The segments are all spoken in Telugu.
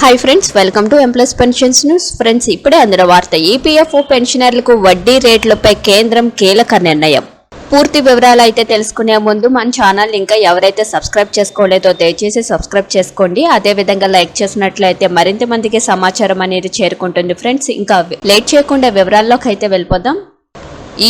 Hi friends welcome to employees pensions news friends ఇప్పుడే అందిన వార్త ఈపీఎఫ్ఓ పెన్షనర్లకు వడ్డీ రేట్లపై కేంద్రం కీలక నిర్ణయం. పూర్తి వివరాలు అయితే తెలుసుకునే ముందు మన ఛానల్ ఇంకా ఎవరైతే సబ్స్క్రైబ్ చేసుకోలేదో దయచేసి సబ్స్క్రైబ్ చేసుకోండి. అదే విధంగా లైక్ చేసినట్లయితే మరింత మందికి సమాచారం అనేది చేరుకుంటుంది ఫ్రెండ్స్. ఇంకా లేట్ చేయకుండా వివరాల్లోకి అయితే వెళ్ళిపోదాం.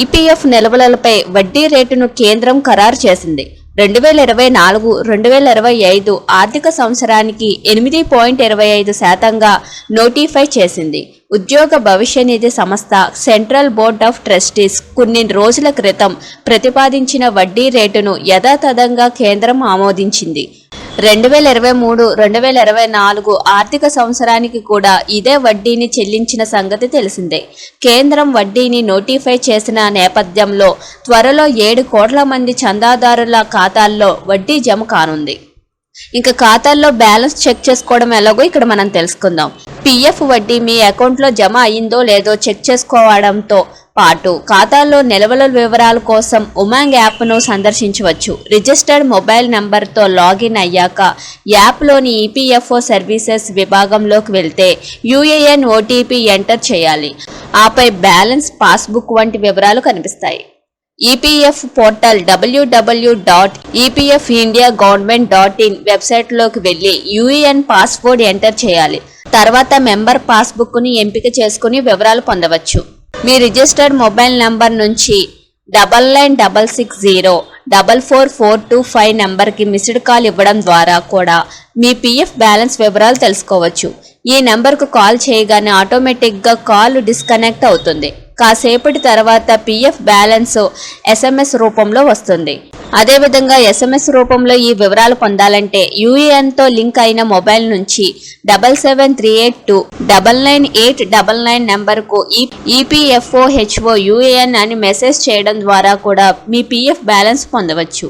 ఈపీఎఫ్ నిల్వలపై వడ్డీ రేటును కేంద్రం ఖరారు చేసింది. రెండు వేల ఇరవై నాలుగు రెండు వేల ఇరవై ఐదు ఆర్థిక సంవత్సరానికి ఎనిమిది పాయింట్ ఇరవై ఐదు శాతంగా నోటిఫై చేసింది. ఉద్యోగ భవిష్య నిధి సంస్థ సెంట్రల్ బోర్డ్ ఆఫ్ ట్రస్టీస్ కొన్ని రోజుల క్రితం ప్రతిపాదించిన వడ్డీ రేటును యథాతథంగా కేంద్రం ఆమోదించింది. రెండు వేల ఇరవై మూడు రెండు వేల ఇరవై నాలుగు ఆర్థిక సంవత్సరానికి కూడా ఇదే వడ్డీని చెల్లించిన సంగతి తెలిసిందే. కేంద్రం వడ్డీని నోటిఫై చేసిన నేపథ్యంలో త్వరలో ఏడు కోట్ల మంది చందాదారుల ఖాతాల్లో వడ్డీ జమ కానుంది. ఇంకా ఖాతాల్లో బ్యాలెన్స్ చెక్ చేసుకోవడం ఎలాగో ఇక్కడ మనం తెలుసుకుందాం. పిఎఫ్ వడ్డీ మీ అకౌంట్లో జమ అయిందో లేదో చెక్ చేసుకోవడంతో పాటు ఖాతాల్లో నిల్వల వివరాల కోసం ఉమాంగ్ యాప్ను సందర్శించవచ్చు. రిజిస్టర్డ్ మొబైల్ నంబర్తో లాగిన్ అయ్యాక యాప్లోని ఈపీఎఫ్ఓ సర్వీసెస్ విభాగంలోకి వెళ్తే యూఏఎన్ ఓటీపీ ఎంటర్ చేయాలి. ఆపై బ్యాలెన్స్ పాస్బుక్ వంటి వివరాలు కనిపిస్తాయి. EPF portal W W dot EPF India government dot in వెబ్సైట్లోకి వెళ్ళి యూఏఎన్ పాస్వర్డ్ ఎంటర్ చేయాలి. తర్వాత మెంబర్ పాస్బుక్ని ఎంపిక చేసుకుని వివరాలు పొందవచ్చు. మీ రిజిస్టర్డ్ మొబైల్ నంబర్ నుంచి double nine double six zero double four four two five నెంబర్కి మిస్డ్ కాల్ ఇవ్వడం ద్వారా కూడా మీ పీఎఫ్ బ్యాలెన్స్ వివరాలు తెలుసుకోవచ్చు. ఈ నెంబర్కు కాల్ చేయగానే ఆటోమేటిక్గా కాల్ డిస్కనెక్ట్ అవుతుంది. కాసేపటి తర్వాత పిఎఫ్ బ్యాలెన్స్ ఎస్ఎంఎస్ రూపంలో వస్తుంది. అదేవిధంగా ఎస్ఎంఎస్ రూపంలో ఈ వివరాలు పొందాలంటే యూఏఎన్తో లింక్ అయిన మొబైల్ నుంచి double seven three eight two double nine eight double nine నెంబర్కు ఈపీఎఫ్ఓ హెచ్ఓ యూఏఎన్ అని మెసేజ్ చేయడం ద్వారా కూడా మీ పిఎఫ్ బ్యాలెన్స్ పొందవచ్చు.